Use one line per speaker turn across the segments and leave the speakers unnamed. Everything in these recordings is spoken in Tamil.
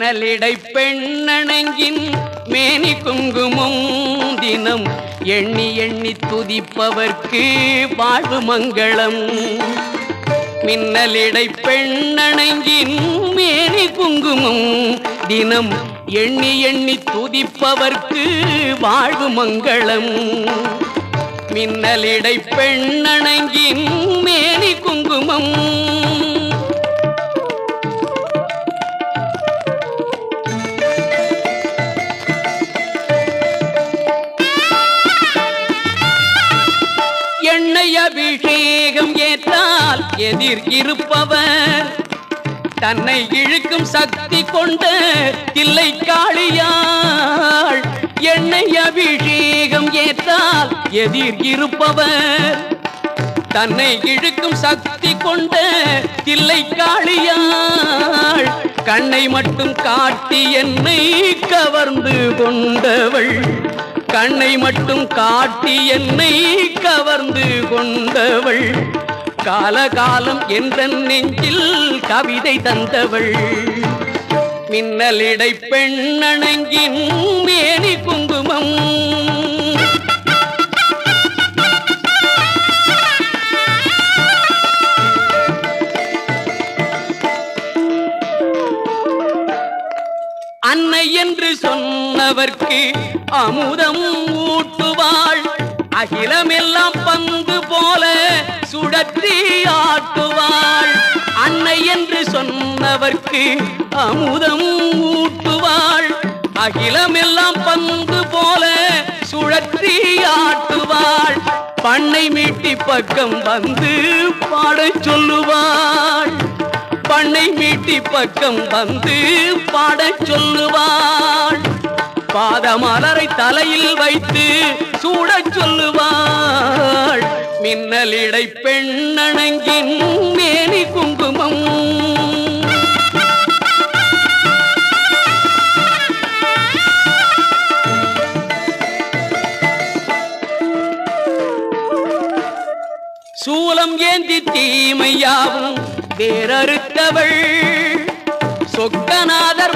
மின்னலிடை பெண்ணணங்கின் மேனி குங்குமம் தினம் எண்ணி எண்ணி துதிப்பவர்க்கு வாழ்வு மங்களம் மின்னலிடை பெண்ணணங்கின் மேனி குங்குமம் தினம் எண்ணி எண்ணி துதிப்பவர்க்கு வாழ்வு மங்களம் மின்னலிடை பெண்ணணங்கின் மேனி குங்குமம் அபிஷேகம் ஏற்றால் எதிர் இருப்பவர். தன்னை இழுக்கும் சக்தி கொண்ட தில்லை காளியாள். எண்ணெய் அபிஷேகம் ஏற்றால் எதிர் இருப்பவர். தன்னை இழுக்கும் சக்தி கொண்ட தில்லை காளியாள். கண்ணை மட்டும் காட்டி என்னை கவர்ந்து கொண்டவள். கண்ணை மட்டும் காட்டி என்னை கொண்டவள். காலகாலம் என்ற நெஞ்சில் கவிதை தந்தவள். மின்னலிடை பெண்ணணங்கின் மேனி குங்குமம். அன்னை என்று சொன்னவர்க்கு அமுதம் ஊட்டுவாள். அகிலமெல்லாம் சுழற்றி ஆட்டுவாள் அன்னை என்று சொன்னவர்க்கு அமுதம் ஊட்டுவாள். அகிலமெல்லாம் பந்து போல சுழற்றி ஆட்டுவாள் பண்ணை மீட்டி பக்கம் வந்து பாடச் சொல்லுவாள். பண்ணை மீட்டி பக்கம் வந்து பாடச் சொல்லுவாள். பாதமலரை தலையில் வைத்து சூடச் சொல்லுவாள். தென்னலிடை பெண்ணணங்கின் மேனி குங்குமம். சூலம் ஏந்தி தீமையாவும் வேறறுத்தவள். சொக்கநாத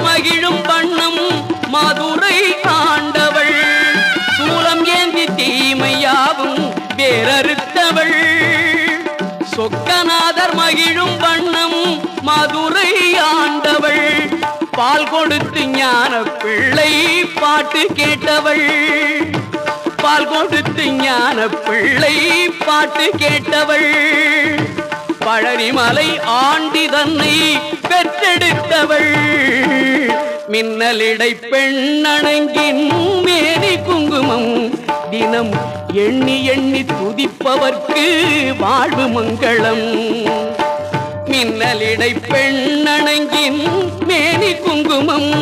சொக்கநாதர் மகிழும் வண்ணம் மதுரை ஆண்டவள். பால் கொடுத்து ஞான பிள்ளை பாட்டு கேட்டவள். பால் கொடுத்து ஞான பிள்ளை பாட்டு கேட்டவள். பழனிமலை ஆண்டி தன்னை பெற்றெடுத்தவள். மின்னலிடை பெண்ணணங்கின் மேனி குங்குமம் தினம் எண்ணி எண்ணி துதிப்பவர்க்கு வாழ்வு மங்களம். மின்னலிடை பெண்ணணங்கின் மேனி குங்குமம்.